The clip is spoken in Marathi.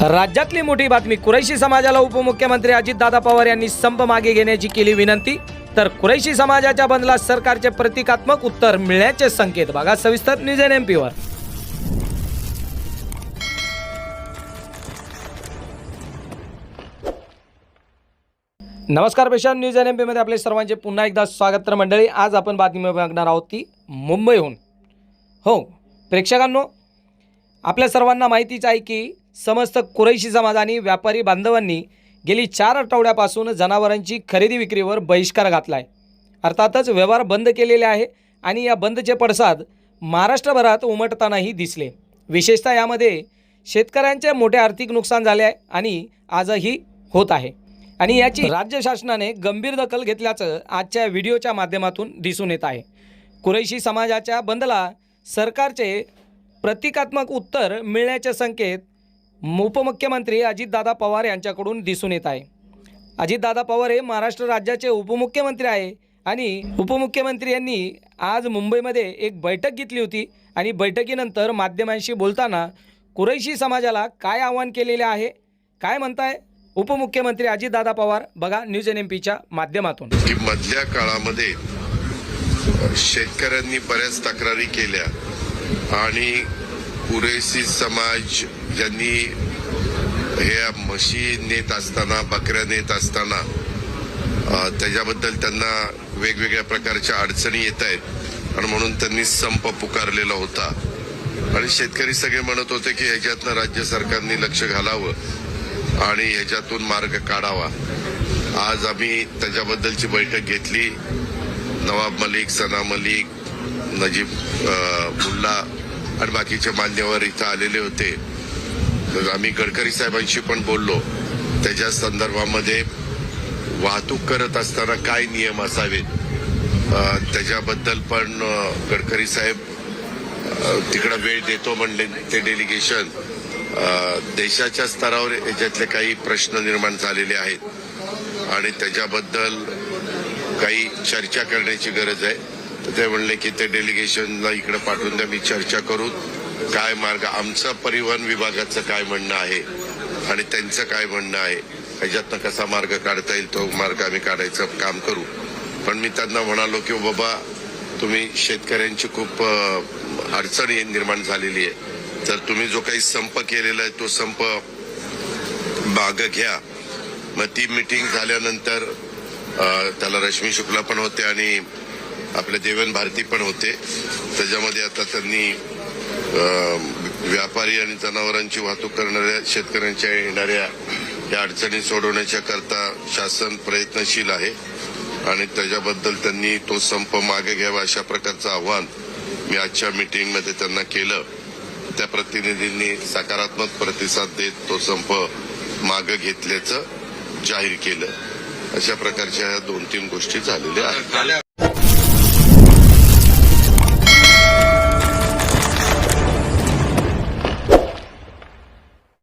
राज्यातली मोठी बातमी कुरैशी समाजाला उपमुख्यमंत्री अजितदादा पवार यांनी संप मागे घेण्याची केली विनंती. तर कुरैशी समाजाच्या बंदला सरकारचे प्रतिकात्मक उत्तर मिळण्याचे संकेत. बघा सविस्तर न्यूज एन एम पीवर नमस्कार पेशान न्यूज एन एम पीमध्ये आपले सर्वांचे पुन्हा एकदा स्वागत तर मंडळी आज आपण बातमी बघणार आहोत ती मुंबईहून. हो प्रेक्षकांनो आपल्या सर्वांना माहितीच आहे की समस्त कुरैशी समाज आणि व्यापारी बांधवांनी गेली चार आठवड्यापासून जनावरांची खरेदी विक्रीवर बहिष्कार घातला आहे अर्थातच व्यवहार बंद केलेले आहे आणि या बंदचे पडसाद महाराष्ट्रभरात उमटतानाही दिसले. विशेषतः यामध्ये शेतकऱ्यांचे मोठे आर्थिक नुकसान झाले आहे आणि आजही होत आहे. आणि याची राज्य शासनाने गंभीर दखल घेतल्याचं आजच्या व्हिडिओच्या माध्यमातून दिसून येत आहे. कुरैशी समाजाच्या बंदला सरकारचे प्रतिकात्मक उत्तर मिळण्याचे संकेत उपमुख्यमंत्री अजितदादा पवार यांच्याकडून दिसून येत आहे. अजितदादा पवार हे महाराष्ट्र राज्याचे उपमुख्यमंत्री आहे आणि उपमुख्यमंत्री यांनी आज मुंबईमध्ये एक बैठक घेतली होती आणि बैठकीनंतर माध्यमांशी बोलताना कुरैशी समाजाला काय आवाहन केलेले आहे काय म्हणताय उपमुख्यमंत्री अजितदादा पवार? बघा न्यूज एन एम पीच्या माध्यमातून. मधल्या काळामध्ये शेतकऱ्यांनी बऱ्याच तक्रारी केल्या. आणि पुरेशी समाज ज्यांनी हे म्हशी नेत असताना बकऱ्या नेत असताना त्याच्याबद्दल त्यांना वेगवेगळ्या प्रकारच्या अडचणी येत आहेत आणि म्हणून त्यांनी संप पुकारलेला होता. आणि शेतकरी सगळे म्हणत होते की ह्याच्यातनं राज्य सरकारने लक्ष घालावं आणि ह्याच्यातून मार्ग काढावा. आज आम्ही त्याच्याबद्दलची बैठक घेतली. नवाब मलिक सना मलिक नजीब मुल्ला आणि बाकीचे मान्यवर इथं आलेले होते. तर आम्ही गडकरी साहेबांशी पण बोललो. त्याच्या संदर्भामध्ये वाहतूक करत असताना काय नियम असावेत? त्याच्याबद्दल पण गडकरी साहेब तिकडं वेळ देतो म्हणले ते डेलिगेशन देशाच्या स्तरावर याच्यातले काही प्रश्न निर्माण झालेले आहेत. आणि त्याच्याबद्दल काही चर्चा करण्याची गरज आहे. ते म्हणले की ते डेलिगेशनला इकडे पाठवून द्या मी चर्चा करून काय मार्ग आमचं परिवहन विभागाचं काय म्हणणं आहे आणि त्यांचं काय म्हणणं आहे ह्याच्यातनं कसा मार्ग काढता येईल तो मार्ग आम्ही काढायचं काम करू. पण मी त्यांना म्हणालो की बाबा तुम्ही शेतकऱ्यांची खूप अडचण निर्माण झालेली आहे. तर तुम्ही जो काही संप केलेला आहे तो संप माग घ्या. मग ती मिटिंग झाल्यानंतर त्याला रश्मी शुक्ला पण होते आणि आपले देवेन भारती पण होते. त्याच्यामध्ये आता त्यांनी व्यापारी आणि जनावरांची वाहतूक करणाऱ्या शेतकऱ्यांच्या येणाऱ्या या अडचणी सोडवण्याच्या करता शासन प्रयत्नशील आहे. आणि त्याच्याबद्दल त्यांनी तो संप मागे घ्यावा अशा प्रकारचं आव्हान मी आजच्या मीटिंगमध्ये त्यांना केलं. त्या प्रतिनिधींनी सकारात्मक प्रतिसाद देत तो संप मागे घेतल्याचं जाहीर केलं. अशा प्रकारच्या ह्या दोन तीन गोष्टी झालेल्या आहेत.